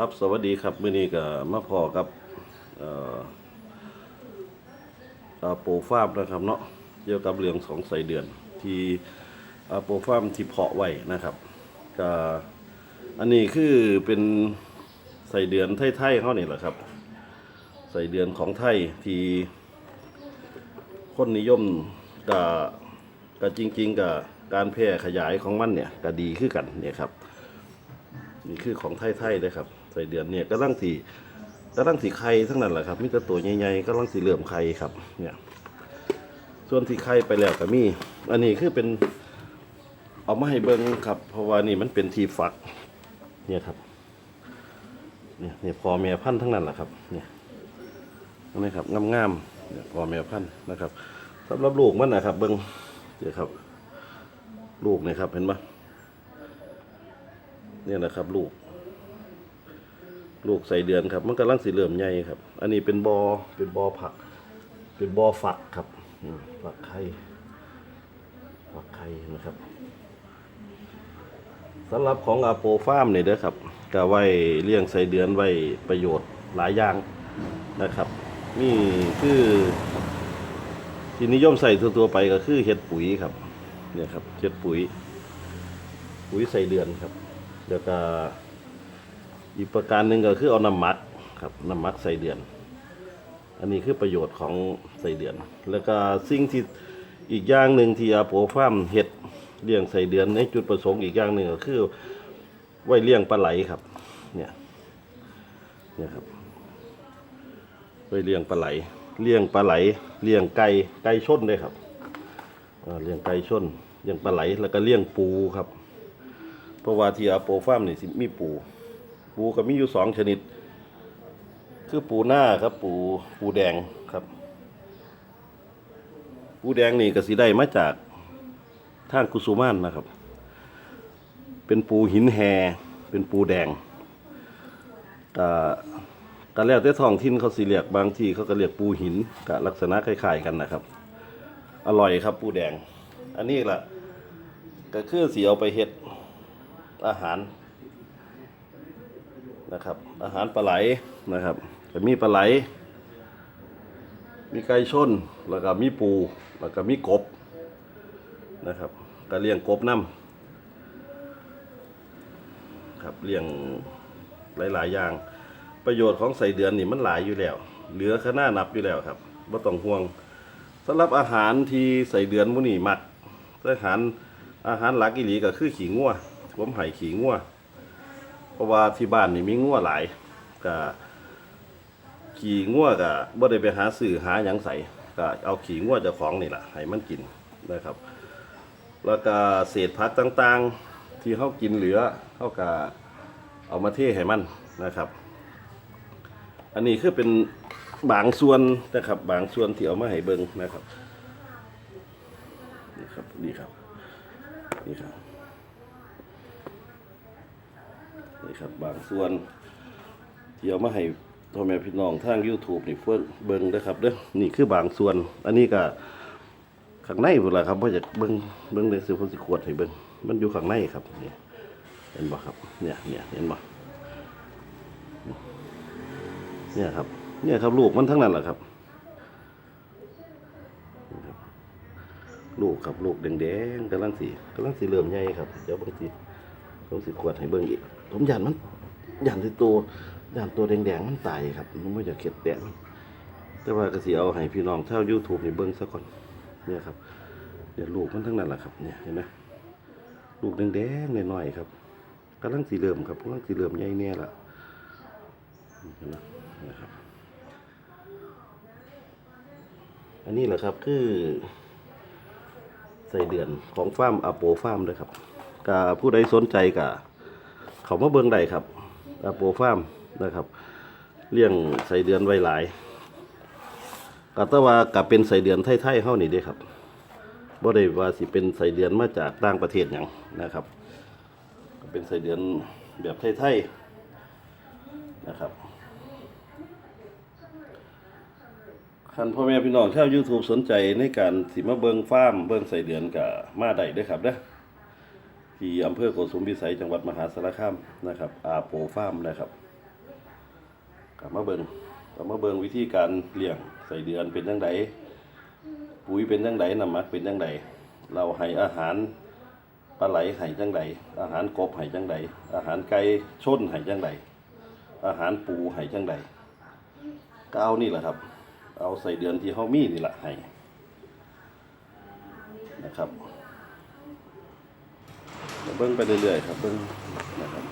ครับสวัสดีครับมื้อนี้ก็มาพอกับอาโปฟาร์มนะครับเนาะเกี่ยวกับเรื่องของใสเดือนที่อาโปฟาร์มที่เพาะไว้นะครับก็อันนี้คือเป็นใส่เดือนไทยๆเขานี่แหละครับ ใส่เดือนของไทยที่คนนิยมก็ก็จริงๆกับการแพร่ขยายของมันเนี่ยก็ดีขึ้นกันเนี่ยครับ นี่คือของไทยๆเลยครับใส่เดือนเนี่ยก็ตั้งสีก็ตั้งสีไข่ทั้งนั้นแหละครับมีแต่ตัวใหญ่ๆก็ตั้งสีเหลื่อมไข่ครับ เนี่ย ส่วนที่ไข่ไปแล้วก็มี อันนี้คือเป็นเอามาให้เบิ้งครับ เพราะว่านี่มันเป็นทีฟัก เนี่ยครับ เนี่ยเนี่ยพอแม่พันธุ์ทั้งนั้นแหละครับ เนี่ยนไหมครับงามๆเนี่ยพอแม่พันธุ์นะครับสำหรับลูกมันนะครับ เบิ้งเดี๋ยวครับ ลูกเนี่ยครับเห็นปะ เนี่ยนะครับลูก ลูกใส่เดือนครับ มันกำลังสีเหลือมใหญ่ครับ อันนี้เป็นบอเป็นบอผัก เป็นบอฝักครับฝักไข่ฝักไข่นะครับสำหรับของอาโปฟาร์มเนี่ยเด้อครับก็ไว้เลี้ยงใส่เดือนไว้ประโยชน์หลายอย่างนะครับนี่คือที่นิยมใส่ทั่วๆไปก็คือเห็ดปุ๋ยครับเนี่ยครับเห็ดปุ๋ย ปุ๋ยใส่เดือนครับ แล้วก็อีกประการหนึ่งก็คือเอาน้ำหมักครับน้ำหมักใส่เดือน อันนี้คือประโยชน์ของใส่เดือน แล้วก็สิ่งที่อีกอย่างหนึ่งที่อาโปฟาร์มเห็ดเลี้ยงใส่เดือนในจุดประสงค์อีกอย่างหนึ่งก็คือไว้เลี้ยงปลาไหลครับ เนี่ยเนี่ยครับไว้เลี้ยงปลาไหลเลี้ยงปลาไหลเลี้ยงไก่ไก่ชนด้วยครับอ่าเลี้ยงไก่ชนเลี้ยงปลาไหลแล้วก็เลี้ยงปูครับ เพราะว่าที่อาโปฟาร์มนี่สิมีปู ปูก็มีอยู่สองชนิด คือปูหน้าครับปูปูแดงครับ ปูแดงนี่ก็สิได้มาจากท่างกุสุมานนะครับ เป็นปูหินแฮเป็นปูแดงก็ก็แล้วแต่ท้องถิ่นเขาสิเรียกบางที่เขาก็เรียกปูหินก็ลักษณะคล้าย ๆ กันนะครับ อร่อยครับปูแดง อันนี้ล่ะ ก็คือสีเอาไปเฮ็ด อาหารนะครับ อาหารปลาไหลนะครับก็มีปลาไหล มีไก่ชนแล้วก็มีปู แล้วก็มีกบนะครับก็เลี้ยงกบน้ำครับเลี้ยงหลาย ๆ อย่าง ประโยชน์ของใส่เดือนนี่มันหลายอยู่แล้ว เหลือขนานับอยู่แล้วครับบ่ต้องห่วงสำหรับอาหารที่ใส่เดือนมื้อนี้มักอาหารอาหารหลักอีหลีก็คือขี่งัว ผมให้ขี่งัวเพราะว่าที่บ้านนี่มีงัวหลายก็ขี่งัวก็บ่ได้ไปหาซื้อหาหยังใส่ก็เอาขี่งัวเจ้าของนี่แหละให้มันกินนะครับ แล้วก็เศษผักต่างๆ ที่เขากินเหลือเขาก็เอามาเทให้มันนะครับ อันนี้คือเป็นบางส่วนนะครับ บางส่วนที่เอามาให้เบิงนะครับนี่ครับนี่ครับนี่ครับ นี่ครับ บางส่วนที่เอามาให้พ่อแม่พี่น้องทาง YouTube นี่เพิ่งเบิ่งนะครับเด้อนี่คือบางส่วน อันนี้ก็ข้างในพุ่นล่ะครับบ่อยากเบิ่งเบิ่งเลยสิเพิ่นสิขวดให้เบิ่งมันอยู่ข้างในครับนี่เห็นบ่ครับ เนี่ยเนี่ยเห็นบ่เนี่ยครับ เนี่ยครับลูกมันทั้งนั้นแหละครับ ลูกครับลูกแดงๆกำลังสีกำลังสีเหลื่อมใหญ่ครับ เดี๋ยวบางทีผมสิขวดให้เบิ่งอีก ผมหยันมันหยันที่ตัวหยันตัวแดงๆมันตายครับมันไม่อยากเข็ดแตะมันแต่ว่าก็สิเอาให้พี่น้องเท่า YouTube ให้เบิ่งซะก่อนเนี่ยครับเดี๋ยวลูกมันทั้งนั้นแหละครับเนี่ยเห็นไหมลูกแดงๆน้อยๆครับกำลังสีเหลือมครับกำลังสีเหลือมใหญ่เนี่ยล่ะเห็นไหมนะครับอันนี้แหละครับคือใส่เดือนของฟาร์มอโปฟาร์มด้วยครับกาผู้ใดสนใจกะ เขามาเบิ่งได้ครับอาโปฟาร์มนะครับ เลี้ยงใส่เดือนไว้หลายกะต่ว่ากับเป็นใส่เดือนไทยๆเฮานี่เด้ครับบ่ได้ว่าสิเป็นใส่เดือนมาจากต่างประเทศหยังนะครับก็เป็นใส่เดือนแบบไทยๆนะครับคันพ่อแม่พี่น้องชาว YouTube สนใจในการสิมาเบิงฟาร์มเบิงใส่เดือนกับมาได้ด้อครับเด้อ ที่อำเภอโกสุมพิสัยจังหวัดมหาสารคามนะครับอาโปฟาร์มนะครับกลับมาเบิงกลับมาเบิงวิธีการเลี้ยงใส่เดือนเป็นจังไดปุ๋ยเป็นจังไดน้ำมักเป็นจังไดเราให้อาหารปลาไหลให้จังไดอาหารกบให้จังไดอาหารไก่ชนให้จังไดอาหารปูให้จังไดก็เอานี่แหละครับ เอาใส่เดือนที่เฮามีนี่แหละให้นะครับ เบิ่งไปเรื่อยๆครับเบิ่งนะครับ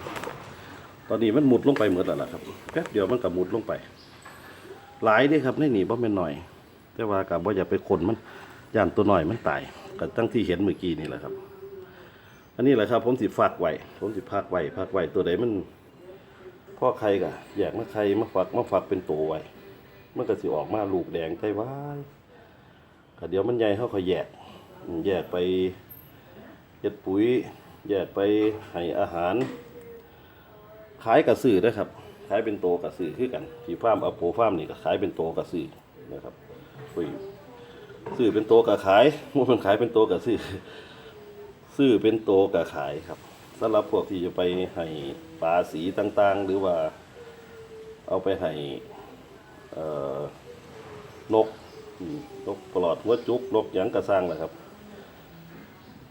ตอนนี้มันหมุดลงไปหมดแล้วล่ะครับแป๊บเดียวมันก็หมุดลงไป หลายนี่ครับในนี่บ่แม่นหน่อย แต่ว่ากับบ่าอย่าไปคนมันย่านตัวหน่อยมันตายก็ตั้งที่เห็นเมื่อกี้นี่แหละครับ อันนี้แหละครับ ผมสิฝากไว้ผมสิพักไว้พักไว้ตัวใดมันพ่อใครกะแยากมาใครมาฝักมาฝักเป็นตัวไว้มันก็สิออกมาลูกแดงไต้ว้ายก็เดี๋ยวมันใหญ่เขาก็แยกแยกไปเฮ็ดปุ๋ย แยกไปให้อาหารขายกระสือนะครับขายเป็นโตกระสือคือกันที่ฟาร์มอโปฟาร์มนี่ก็ขายเป็นโตกระสือนะครับคุยซื้อเป็นโตกระขายมันขายเป็นโตกระสือซื้อเป็นโตกระขายครับสำหรับพวกที่จะไปให้ปลาสีต่างๆ หรือว่าเอาไปให้เอ่อนกนกปลอดหัวจุกนกหยังกระสร้างแหละครับ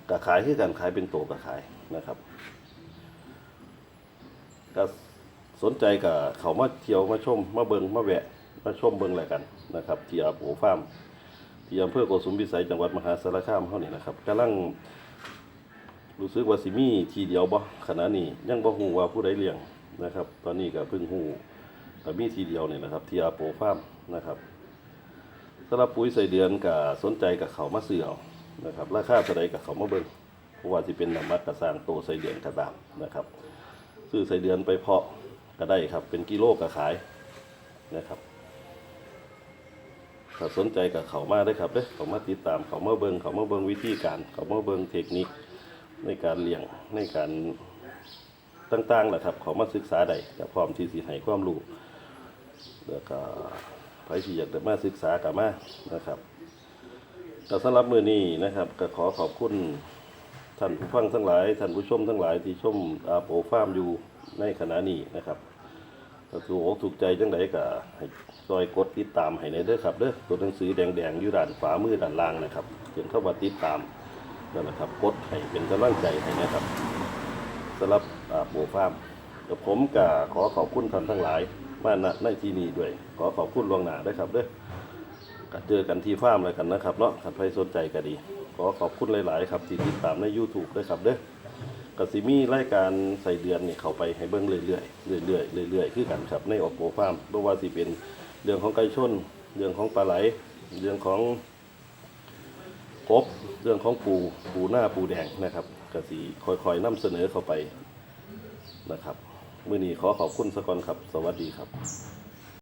กระขายคือกันขายเป็นโตกระขายนะครับก็สนใจกับเขามาเที่ยวมาชมมาเบิงมาแวะมาชมเบิงอะไรกันนะครับ ที่อาโปฟาร์มที่อำเภอโกสุมพิสัยจังหวัดมหาสารคามเฮานี่นะครับกำลังรู้สึกว่าสิมีทีเดียวบ่ขณะนี้ยังบ่ฮู้ว่าผู้ใดเลี้ยงนะครับ ตอนนี้ก็เพิ่งฮู้ก็มีทีเดียวเนี่นะครับ ที่อาโปฟาร์มนะครับสำหรับปุ๋ยใส่เดือนก็สนใจกับเขามาซื้อเอา นะครับราคาเท่าใดกับเขามาเบิงเพราะว่าสิเป็นน้ำมัดกระสร้างโตใสเดือนกระดามนะครับซื้อใสเดือนไปเพาะก็ได้ครับ เป็นกิโลก็ขายนะครับถ้าสนใจกับเขามาได้ครับเด้อเขามาติดตามเขามาเบิงเขามาเบิงวิธีการ เขามาเบิงเทคนิคในการเลี้ยงในการต่างๆแหละครับ เขามาศึกษาได้ก็พร้อมที่สิให้ความรู้แล้วก็ใครที่อยากจะมาศึกษากับมานะครับ ก็สำหรับมือนี้นะครับก็ขอขอบคุณท่านผู้ฟังทั้งหลายท่านผู้ชมทั้งหลายที่ชมอาโปฟาร์มอยู่ในขณะนี้นะครับถ้าถูกอกถูกใจจังไดก็ให้ซอยกดติดตามให้ในเด้อครับเด้อตัวหนังสือแดงๆอยู่ด้านขวามือด้านล่างนะครับเขียนเข้ามาติดตามนั่นแหละครับกดให้เป็นกำลังใจให้นะครับสำหรับอาโปฟาร์มกับผมก็ขอขอบคุณท่านทั้งหลายมาณในที่นี้ด้วย ขอขอบคุณล่วงหน้าด้วยครับเด้อ ก็เจอกันที่ฟาร์มเลยกันนะครับเนาะถ้าใครสนใจก็ดี ขอขอบคุณหลาย ๆ ครับที่ติดตามใน YouTube ด้วยครับเด้อก็สิมี่รายการใส่เดือนนี่เขาไปให้เบิ่งเรื่อยๆเรื่อยๆเรื่อยๆคือกันครับในออกโปฟาร์มไม่ว่าสิเป็นเรื่องของไก่ชน เรื่องของปลาไหล เรื่องของกบเรื่องของปูปูหน้าปูแดงนะครับกสิค่อยๆนำเสนอเข้าไปนะครับ มื้อนี้ขอขอบคุณสกอนครับ สวัสดีครับ